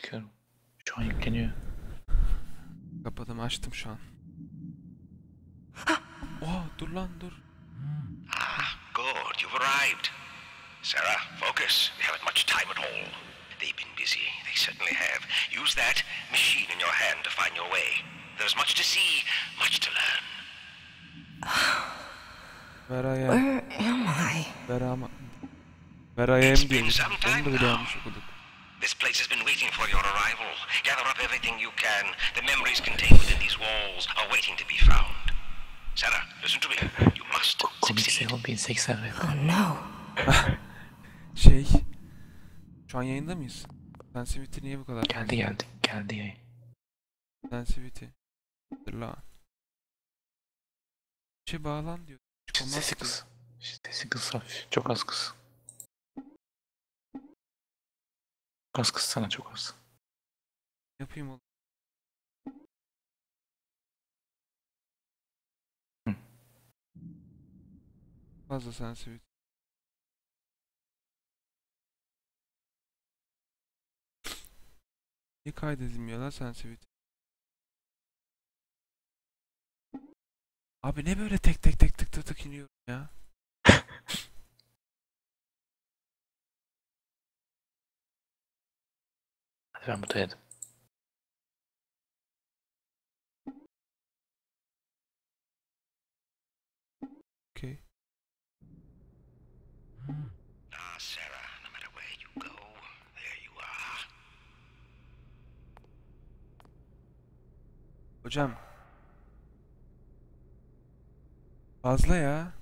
Bakıyorum. Şu an yükleniyor. Kapadım açtım şu an. Oha dur lan dur. Ah, good. You've arrived. Sarah, focus. They haven't much time at all. They've been busy. They certainly have. Use that machine in your hand to find your way. There's much to see, much to learn. Where I am. Where am I? Where am Where I am some Onu da yanlış okuduk. This place has been waiting for your arrival. Gather up everything you can. The memories contained within these walls are waiting to be found. Sarah, listen to me. You must succeed. Seven 1080 ve Oh no. Şey. Şu an yayında mıyız? Sensitivity niye bu kadar? geldi geldi. Geldi yayın. Sensitivity. Lan. Şey bağlan diyor. Sesi kız. Sesi kız hafif. Çok az kız. Az kız sana çok az. Yapayım oğlum. Hı. Fazla sensitivity. Niye kaydedilmiyor lan sensitivity? Abi ne böyle tek tek tek tık tık tık iniyorum ya? Hadi ben bu denedim. Okey. Ah, Sarah, no matter where you go, there you are. Hocam. Fazla ya.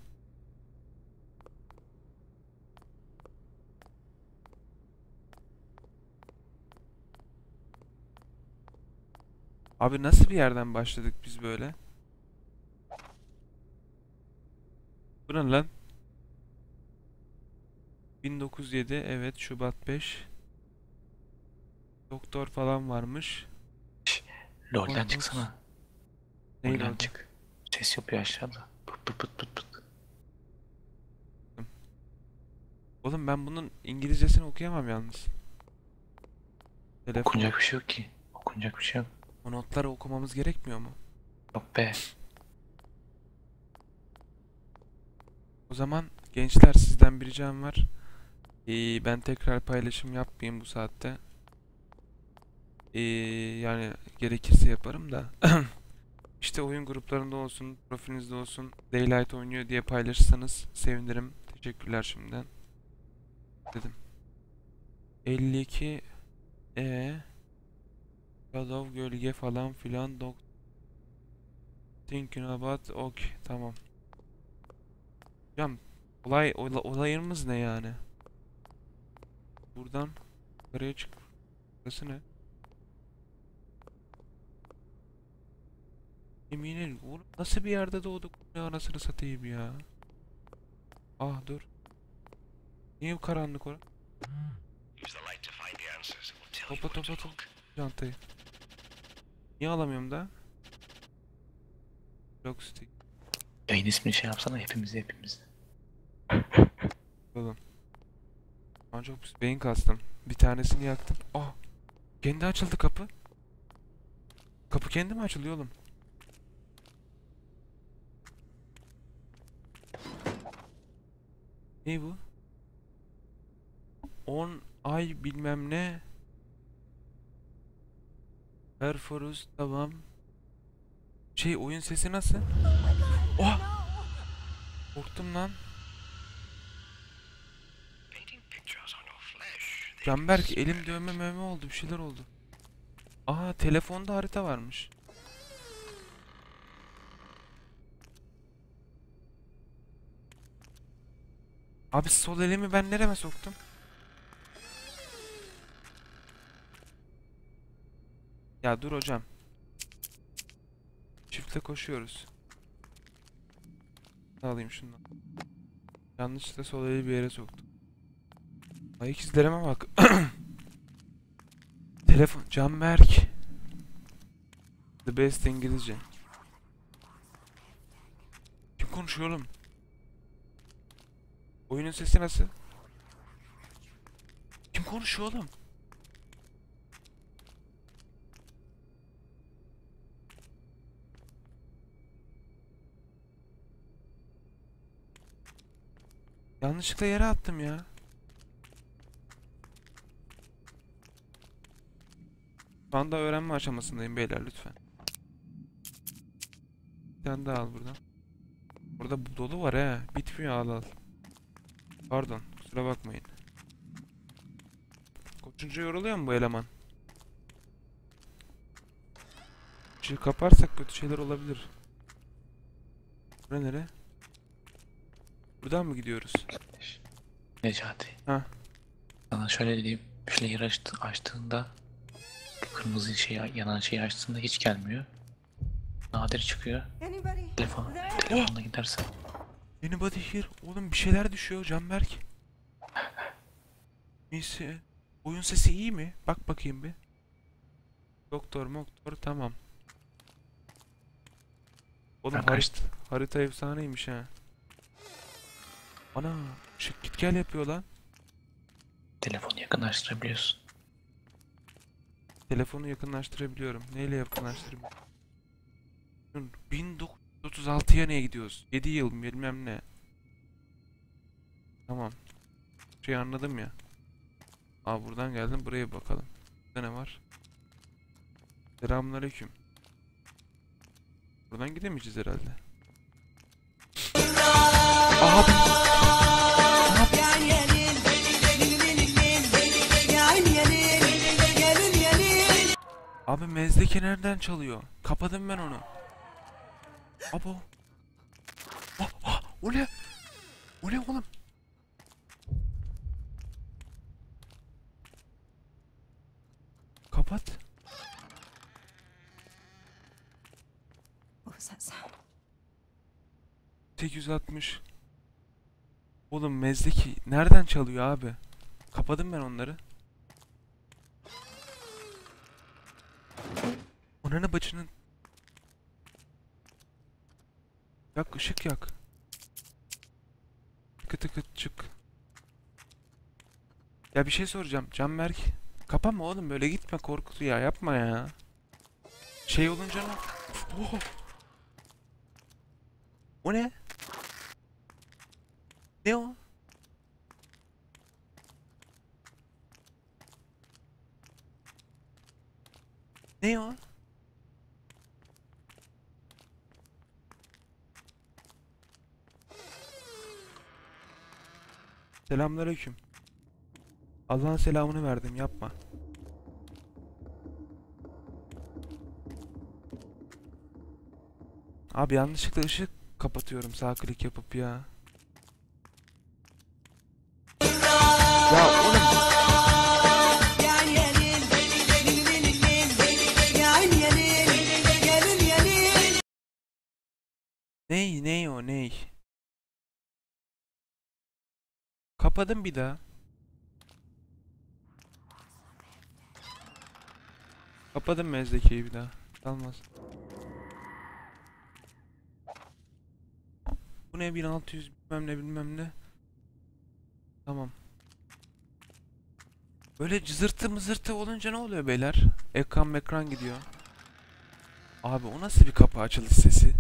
Abi nasıl bir yerden başladık biz böyle? Bu ne lan? 1907 evet Şubat 5 Doktor falan varmış. LoL'den Korkunç. çıksana. Neyin LoL'den çık. Ses yapıyor aşağıda. Pıt pıt pıt pıt pıt. Oğlum ben bunun İngilizcesini okuyamam yalnız. Telefon. Okunacak bir şey yok ki. Okunacak bir şey yok. O notları okumamız gerekmiyor mu? Yok be. O zaman gençler sizden bir ricam var. Ee, ben tekrar paylaşım yapmayayım bu saatte. Ee, yani gerekirse yaparım da. İşte oyun gruplarında olsun, profilinizde olsun, Daylight oynuyor diye paylaşırsanız sevinirim. Teşekkürler şimdiden. Dedim. 52 E Shadow gölge falan filan dok Thinking about ok tamam. Hocam olay ola- olayımız ne yani? Buradan yukarıya çık. Burası ne? Eminim oğlum nasıl bir yerde doğduk ne anasını satayım ya. Ah dur. Niye bu karanlık orası? Use the light to find the answers. It will tell you Topa where to topa look. topa çantayı. Niye alamıyorum da? Lockstick. Yayın ismini şey yapsana hepimizi hepimizi. Oğlum. Ben çok pis beyin kastım. Bir tanesini yaktım. Ah! Kendi açıldı kapı. Kapı kendi mi açılıyor oğlum? Ne bu? 10 ay bilmem ne. Perforus tamam. Şey oyun sesi nasıl? Oh! Korktum lan. Canberk elim dövme mövme oldu bir şeyler oldu. Aa telefonda harita varmış. Abi sol elimi ben nereme soktum? Ya dur hocam. Çiftle koşuyoruz. Alayım şundan. Yanlışlıkla sol eli bir yere soktum. Ayak izlerime bak. Telefon. Canberk. The best İngilizce. Kim konuşuyor oğlum? Oyunun sesi nasıl? Kim konuşuyor oğlum? Yanlışlıkla yere attım ya. Şu anda öğrenme aşamasındayım beyler lütfen. Bir tane daha al buradan. Burada bu dolu var he. Bitmiyor al al. Pardon kusura bakmayın. Koçunca yoruluyor mu bu eleman? Işığı kaparsak kötü şeyler olabilir. Bura nere? Buradan mı gidiyoruz? Necati. Ha. Sana şöyle diyeyim. Flare açtı, açtığında kırmızı şey yanan şeyi açtığında hiç gelmiyor. Nadir çıkıyor. Telefon, telefonla gidersen. Anybody here? Oğlum bir şeyler düşüyor Canberk. Neyse. Oyun sesi iyi mi? Bak bakayım bir. Doktor moktor tamam. Oğlum harit harita efsaneymiş ha. Ana şık git gel yapıyor lan. Telefonu yakınlaştırabiliyorsun. Telefonu yakınlaştırabiliyorum. Neyle yakınlaştırabiliyorum? Dur, 1936'ya neye gidiyoruz? 7 yıl bilmem ne. Tamam. Şey anladım ya. Aa buradan geldim buraya bakalım. Burada ne var? Selamünaleyküm. Buradan gidemeyeceğiz herhalde. Abi mezdeki nereden çalıyor? Kapadım ben onu. Abo. Ah, ah, o ne? O ne oğlum? Kapat. What was that sound? 860. Oğlum mezdeki nereden çalıyor abi? Kapadım ben onları. Onanı bacının... Yak ışık yak. Tıkı tıkı çık. Ya bir şey soracağım. Canberk. Kapama oğlum böyle gitme korkutu ya yapma ya. Şey olunca ne? Oh. O ne? Ne o? Ne o? Selamünaleyküm. Allah'ın selamını verdim yapma. Abi yanlışlıkla ışık kapatıyorum sağ klik yapıp ya. Ya oğlum ney ney o ney? Kapadım bir daha. Kapadım mezdekeyi bir daha. Kalmaz. Bu ne 1600 bilmem ne bilmem ne. Tamam. Böyle cızırtı mızırtı olunca ne oluyor beyler? Ekran mekran gidiyor. Abi o nasıl bir kapı açılış sesi?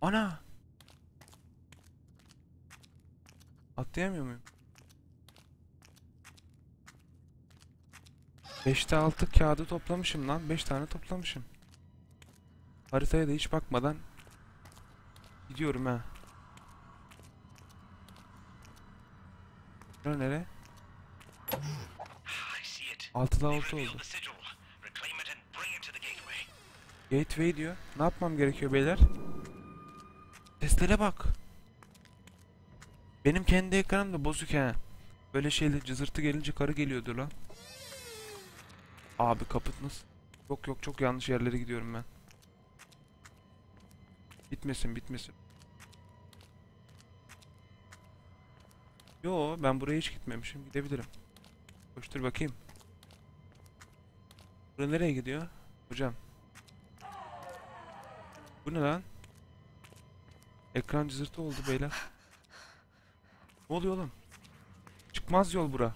Ana! Atlayamıyor muyum? 5'te 6 kağıdı toplamışım lan. 5 tane toplamışım. Haritaya da hiç bakmadan gidiyorum ha. Şura nere? Ah, I see it. 6'da They've 6 revealed oldu. Gateway diyor. Ne yapmam gerekiyor beyler? Seslere bak. Benim kendi ekranım da bozuk ha. Böyle şeyle cızırtı gelince karı geliyordu lan. Abi kapıt nasıl? Yok yok çok yanlış yerlere gidiyorum ben. Bitmesin bitmesin. Yo ben buraya hiç gitmemişim. Gidebilirim. Koştur bakayım. Bura nereye gidiyor? Hocam. Bu ne lan? Ekran cızırtı oldu beyler. Ne oluyor oğlum? Çıkmaz yol bura.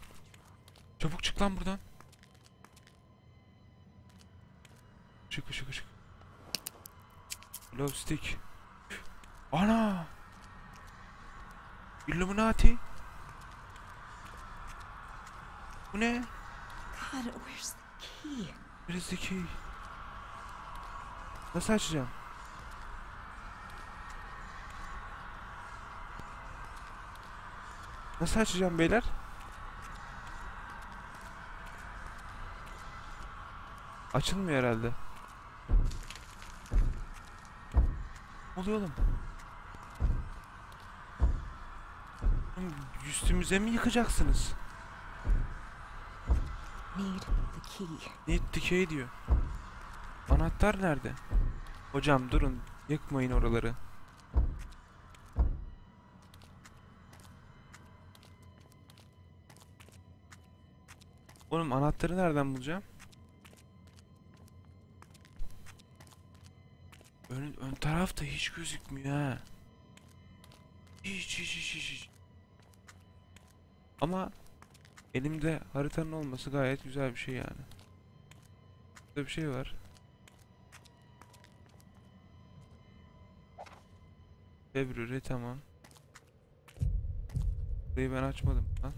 Çabuk çık lan buradan. Çık ışık ışık. Glow stick. Ana! Illuminati. Bu ne? God, where's the key? Where's the key? Nasıl açacağım? Nasıl açacağım beyler? Açılmıyor herhalde. Ne oluyor oğlum? Üstümüze mi yıkacaksınız? Need the key. Need the key diyor. Anahtar nerede? Hocam durun. Yıkmayın oraları. Oğlum anahtarı nereden bulacağım? Ön, ön tarafta hiç gözükmüyor ha. Hiç hiç hiç hiç. hiç. Ama elimde haritanın olması gayet güzel bir şey yani. Burada bir şey var. February tamam. Burayı ben açmadım lan.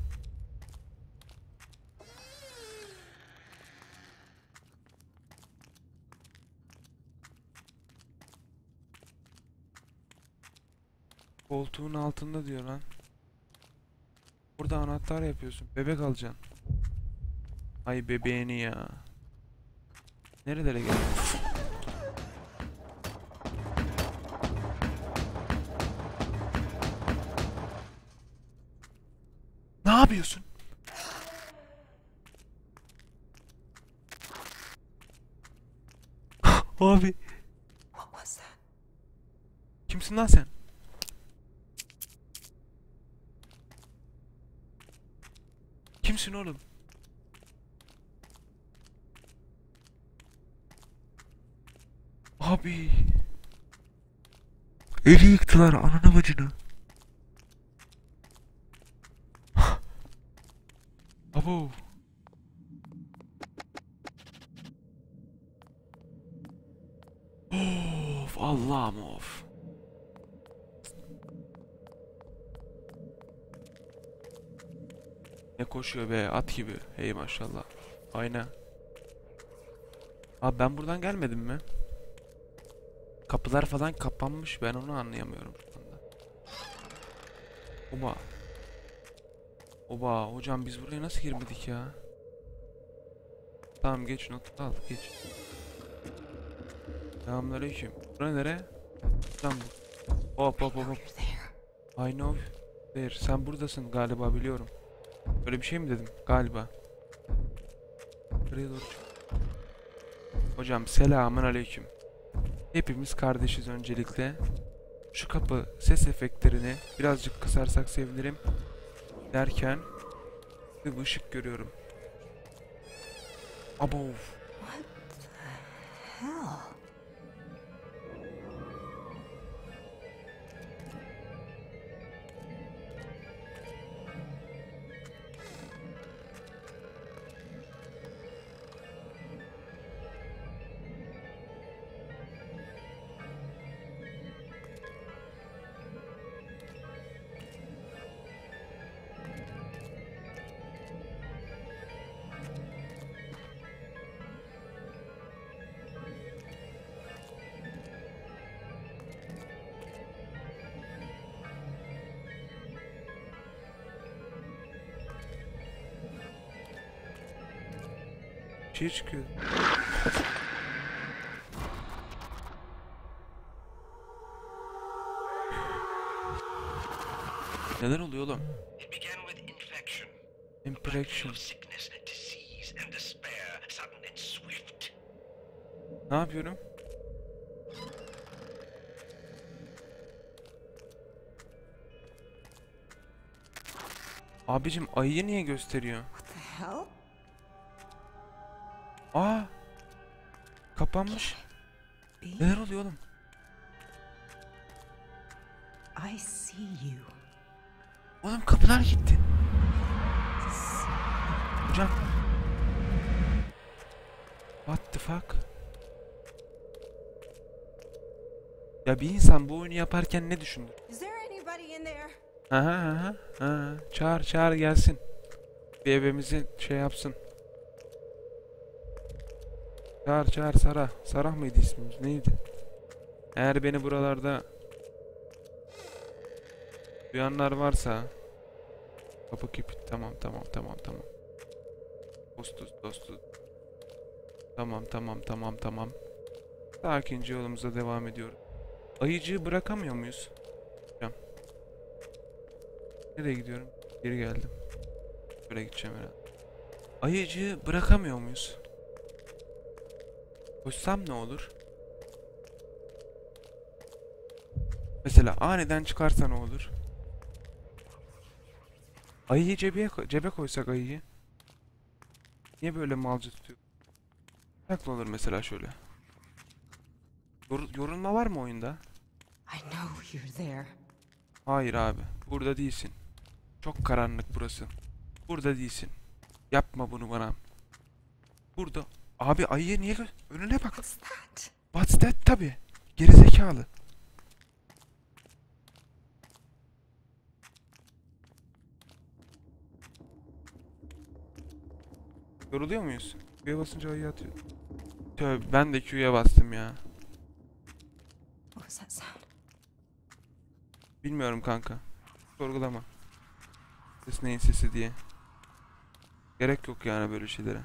Koltuğun altında diyor lan. Burada anahtar yapıyorsun. Bebek alacaksın. Ay bebeğini ya. Nerelere geldi? Ne yapıyorsun? Abi kimsin lan sen? Kimsin oğlum? Abi. Evi yıktılar ananı bacını. Ne koşuyor be at gibi. Hey maşallah. Ayna. Abi ben buradan gelmedim mi? Kapılar falan kapanmış ben onu anlayamıyorum şu anda. Oba. Oba hocam biz buraya nasıl girmedik ya? Tamam geç not al geç. Selamünaleyküm. Bura nere? Bu. Hop hop hop hop. I know. There. Sen buradasın galiba biliyorum. Öyle bir şey mi dedim? Galiba. Buraya doğru. Hocam selamün aleyküm. Hepimiz kardeşiz öncelikle. Şu kapı ses efektlerini birazcık kısarsak sevinirim. Derken bir ışık görüyorum. Abo. What the hell? Şey çıkıyor. Neler oluyor oğlum? It began with infection. Impression. Of sickness, disease, and despair, sudden and swift. Ne yapıyorum? Abicim ayıyı niye gösteriyor? What the hell? Aa! Kapanmış. Neler oluyor oğlum? I see you. Oğlum kapılar gitti. Hocam. What the fuck? Ya bir insan bu oyunu yaparken ne there? Aha aha. aha. Çağır çağır gelsin. Bir evimizi şey yapsın. Çağır çağır Sara. Sarah mıydı ismimiz? Neydi? Eğer beni buralarda duyanlar varsa kapı kipit. Tamam tamam tamam tamam. Dostuz dostuz. Tamam tamam tamam tamam. Sakince yolumuza devam ediyoruz. Ayıcığı bırakamıyor muyuz? Hocam. Nereye gidiyorum? Geri geldim. Böyle gideceğim herhalde. Ayıcığı bırakamıyor muyuz? Koşsam ne olur? Mesela aniden çıkarsa ne olur? Ayıyı cebe, cebe koysak ayıyı. Niye böyle malcı tutuyor? Yakla olur mesela şöyle. Yor- yorulma var mı oyunda? Hayır abi. Burada değilsin. Çok karanlık burası. Burada değilsin. Yapma bunu bana. Burada. Abi ayıya niye Önüne bak. What's that? What's that tabi. Gerizekalı. Yoruluyor muyuz? Q'ya basınca ayı atıyor. Tövbe ben de Q'ya bastım ya. Bilmiyorum kanka. Sorgulama. Ses neyin sesi diye. Gerek yok yani böyle şeylere.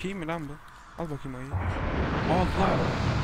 Kim mi lan bu? Al bakayım ayı. Allah!